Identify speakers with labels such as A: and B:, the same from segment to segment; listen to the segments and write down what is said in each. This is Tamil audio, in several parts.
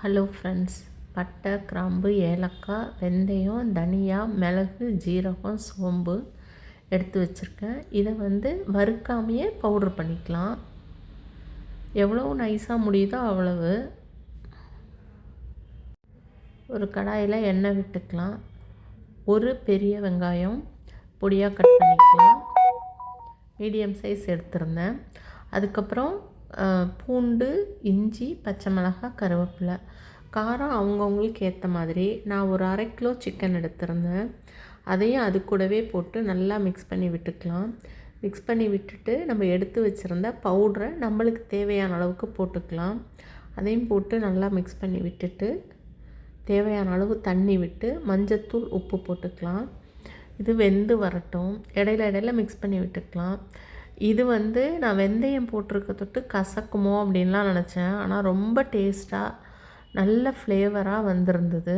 A: ஹலோ ஃப்ரெண்ட்ஸ் பட்டை கிராம்பு ஏலக்காய் வெந்தயம் தனியா மிளகு ஜீரகம் சோம்பு எடுத்து வச்சுருக்கேன். இதை வந்து வறுக்காமையே பவுட்ரு பண்ணிக்கலாம். எவ்வளோ நைஸாக முடியுதோ அவ்வளவு. ஒரு கடாயில் எண்ணெய் விட்டுக்கலாம். ஒரு பெரிய வெங்காயம் பொடியாக கட் பண்ணிக்கலாம். மீடியம் சைஸ் எடுத்திருந்தேன். அதுக்கப்புறம் பூண்டு இஞ்சி பச்சை மிளகாய் கருவேப்பிலை. காரம் அவங்கவுங்களுக்கு ஏற்ற மாதிரி. நான் ஒரு அரை கிலோ சிக்கன் எடுத்திருந்தேன். அதையும் அது கூடவே போட்டு நல்லா மிக்ஸ் பண்ணி விட்டுக்கலாம். மிக்ஸ் பண்ணி விட்டுட்டு நம்ம எடுத்து வச்சுருந்த பவுட்ரை நம்மளுக்கு தேவையான அளவுக்கு போட்டுக்கலாம். அதையும் போட்டு நல்லா மிக்ஸ் பண்ணி விட்டுட்டு தேவையான அளவு தண்ணி விட்டு மஞ்சத்தூள் உப்பு போட்டுக்கலாம். இது வெந்து வரட்டும். இடையில இடையில மிக்ஸ் பண்ணி விட்டுக்கலாம். இது வந்து நான் வெந்தயம் போட்டிருக்க தொட்டு கசக்குமோ அப்படின்லாம் நினச்சேன். ஆனால் ரொம்ப டேஸ்ட்டாக நல்ல ஃப்ளேவராக வந்திருந்தது.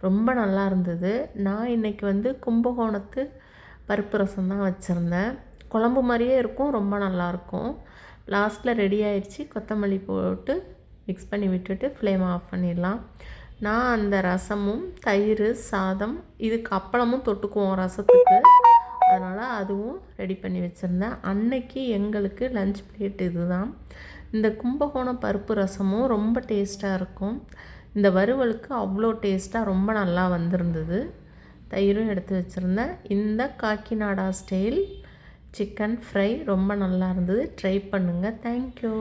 A: ரொம்ப நல்லா இருந்தது. நான் இன்றைக்கி வந்து கும்பகோணத்து பருப்பு ரசம் தான் வச்சுருந்தேன். குழம்பு மாதிரியே இருக்கும் ரொம்ப நல்லாயிருக்கும் லாஸ்ட்டில் ரெடி ஆயிடுச்சு. கொத்தமல்லி போட்டு மிக்ஸ் பண்ணி விட்டுட்டு ஃப்ளேம் ஆஃப் பண்ணிடலாம். நான் அந்த ரசமும் தயிர் சாதம் இதுக்கு அப்பளமும் தொட்டுக்குவோம் ரசத்துக்கு. அதுவும் ரெடி பண்ணி வச்சுருந்தேன். அன்னைக்கு எங்களுக்கு லஞ்ச் பிளேட் இது தான் இந்த கும்பகோணம் பருப்பு ரசமும் ரொம்ப டேஸ்ட்டாக இருக்கும். இந்த வறுவலுக்கு அவ்வளோ டேஸ்ட்டாக ரொம்ப நல்லா வந்திருந்தது. தயிரும் எடுத்து வச்சுருந்தேன். இந்த காக்கிநாடா ஸ்டைல் சிக்கன் ஃப்ரை ரொம்ப நல்லா இருந்தது. ட்ரை பண்ணுங்கள் தேங்க்யூ